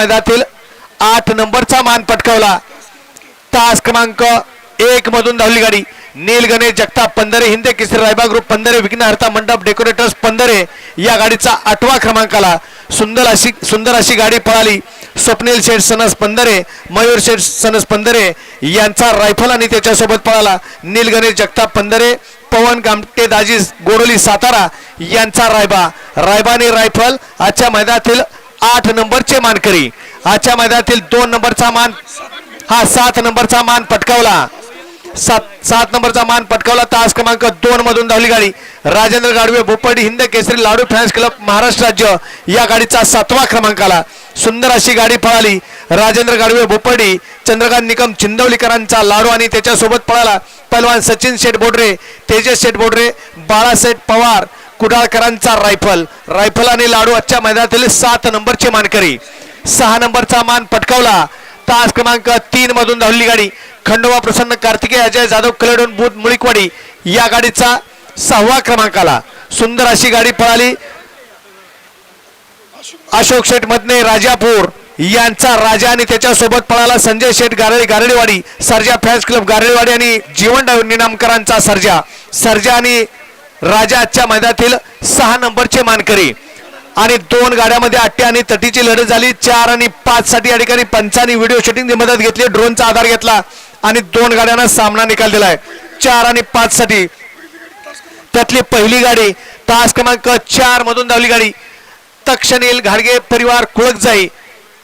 मैदानातील आठ नंबरचा मान पटकावला. तास क्रमांक एक मधून धावली गाडी. नील गणेश जगताप पंधरे हिंदे किसरे रायबा ग्रुप पंधरे विघ्नहर्ता मंडप डेकोरेटर्स पंधरे या गाडीचा आठवा क्रमांकाला सुंदर अशी सुंदर अशी गाडी पळाली. स्वप्नील शेठ सनस पंधरे मयूर शेठ सनस पंधरे यांचा रायफल आणि त्याच्यासोबत पळाला. नील गणेश जगताप पंधरे पवन कामटे दाजी गोरोली सातारा यांचा रायबा. रायबाने रायफल आजच्या मैदानातील आठ नंबरचे मानकरी. आजच्या मैदानातील दोन नंबरचा मान हा सात नंबरचा मान पटकावला. सात सात नंबरचा मान पटकावला तास क्रमांक दोन मधून धावली गाडी. राजेंद्र गाडवे भोपडी हिंद केसरी लाडू फॅन्स क्लब महाराष्ट्र राज्य या गाडीचा सातवा क्रमांक आला. सुंदर अशी गाडी पळाली. राजेंद्र गाडवे भोपडी चंद्रकांत निकम चिंदवलीकरांचा लाडू आणि त्याच्यासोबत पळाला. पहलवान सचिन शेठ बोडरे तेजस शेठ बोडरे बाळासेठ पवार कुडाळकरांचा रायफल. रायफल आणि लाडू आजच्या मैदानातील सात नंबरचे मानकरी. सहा नंबरचा मान पटकावला. तास क्रमांक तीन मधून धावली गाडी. खंडोबा प्रसन्न कार्तिके अजय जाधव कलेडोन बुध मुळीकवाडी या गाडीचा सहावा क्रमांक आला. सुंदर अशी गाडी पळाली. अशोक शेठ मधने राजापूर यांचा राजा आणि त्याच्यासोबत पळाला संजय शेठ गारळी गारळीवाडी सर्जा फॅन्स क्लब गारळीवाडी आणि जीवन निनामकरांचा सर्जा. सर्जा आणि राजा आजच्या मैदानातील सहा नंबरचे मानकरी. आणि दोन गाड्यामध्ये अट्टे आणि तटीची लढत झाली. चार आणि पाच साठी या ठिकाणी पंचानी व्हिडिओ शूटिंगची मदत घेतली. ड्रोनचा आधार घेतला. आणि दोन गाड्यांना सामना निकाल दिलाय. चार आणि पाच साठी त्यातली पहिली गाडी तास क्रमांक चार मधून धावली गाडी. तक्षणील घाडगे परिवार कुळकजाई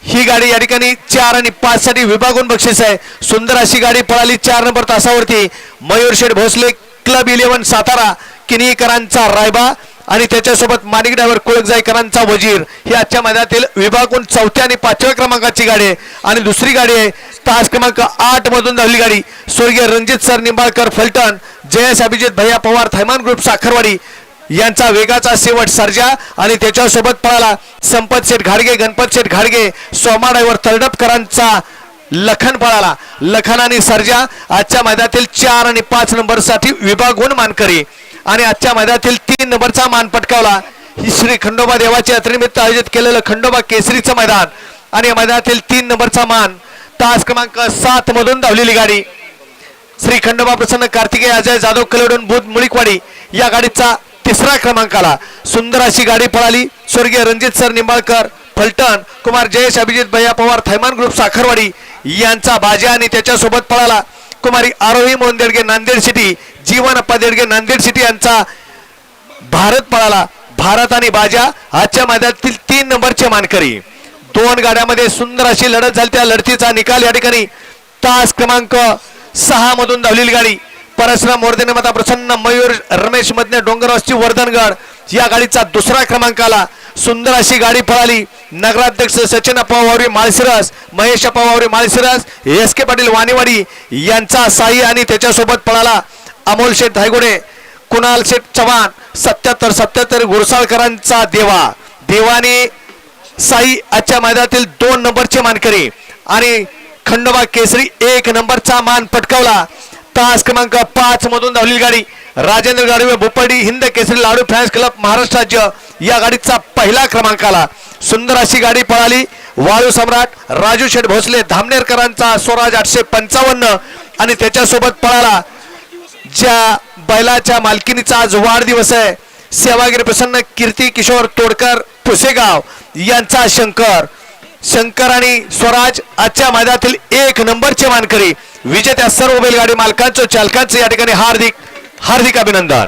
ही गाडी या ठिकाणी चार आणि पाच साठी विभागून बक्षीस आहे. सुंदर अशी गाडी पळाली चार नंबर तासावरती. मयूर शेठ भोसले क्लब इलेव्हन सातारा किनीकरांचा रायबा आणि त्याच्यासोबत माणिक ड्रायव्हर कुळकजाईकरांचा वजीर. ही आजच्या मैदानातील विभागून चौथ्या आणि पाचव्या क्रमांकाची गाडी आहे. आणि दुसरी गाडी आहे तास क्रमांक आठ मधून धावली गाडी. स्वर्गीय रणजित सर निंबाळकर फलटण जयस अभिजित भैया पवार थैमान ग्रुप साखरवाडी यांचा वेगाचा शेवट सर्जा आणि त्याच्यासोबत पळाला संपत शेठ घाडगे गणपत शेठ घाडगे सोमा ड्रायव्हर तळडपकरांचा लखन पळाला. लखन आणि सर्जा आजच्या मैदानातील चार आणि पाच नंबरसाठी विभागून मानकरी आणि आजच्या मैदानातील तीन नंबरचा मान पटकावला. ही श्री खंडोबा देवाच्या यात्रेनिमित्त आयोजित केलेलं खंडोबा केसरीचं मैदान आणि या मैदानातील तीन नंबरचा मान तास क्रमांक सात मधून धावलेली गाडी. श्री खंडोबा प्रसन्न कार्तिकेय अजय जाधव कलेडून बुध मुळीकवाडी या गाडीचा तिसरा क्रमांक आला. सुंदर अशी गाडी पळाली. स्वर्गीय रणजित सर निंबाळकर फलटण कुमार जयेश अभिजित भैया पवार थैमान ग्रुप साखरवाडी यांचा बाजा आणि त्याच्यासोबत पळाला. कुमारी आरोही मोहन नांदेड सिटी जीवन अप्पा देडगे नांदेड सिटी यांचा भारत पळाला. भारत आणि बाजा आजच्या मैदानातील तीन नंबरचे मानकरी. दोन गाड्यामध्ये सुंदर अशी लढत झाली. त्या लढतीचा निकाल या ठिकाणी तास क्रमांक सहा मधून धावलेली गाडी. परशुराम वर्धने मता प्रसन्न मयूर रमेश मधने डोंगरवासची वर्धनगड या गाडीचा दुसरा क्रमांक आला. सुंदर अशी गाडी पळाली. नगराध्यक्ष सचिन अप्पावावरी माळशिरस महेश अप्पावावरी माळशिरस एस के पाटील वाणीवाडी यांचा साई आणि त्याच्यासोबत पळाला अमोल शेठ धायगुडे कुणाल शेठ चव्हाण सत्याहत्तर सत्याहत्तर गुरसाळकरांचा देवा. देवाने साई आजच्या मैदानातील दोन नंबरचे मानकरी आणि खंडोबा केसरी एक नंबरचा मान पटकावला. तास क्रमांक पाच मधून धावलेली गाडी राजेंद्र गाडवे भोपडी हिंद केसरी लाडू फॅन्स क्लब महाराष्ट्र राज्य या गाडीचा पहिला क्रमांक आला. सुंदर अशी गाडी पळाली. वाळू सम्राट राजू शेठ भोसले धामनेरकरांचा स्वराज आठशे पंचावन्न आणि त्याच्यासोबत पळाला. ज्या बैलाच्या मालकीनीचा आज वाढदिवस आहे. सेवागिरी प्रसन्न कीर्ती किशोर तोडकर पुसेगाव यांचा शंकर. शंकर आणि स्वराज आजच्या मैदानातील एक नंबरचे मानकरी. विजेत्या सर्व बैलगाडी मालकांचं चालकांचं या ठिकाणी हार्दिक हार्दिक अभिनंदन.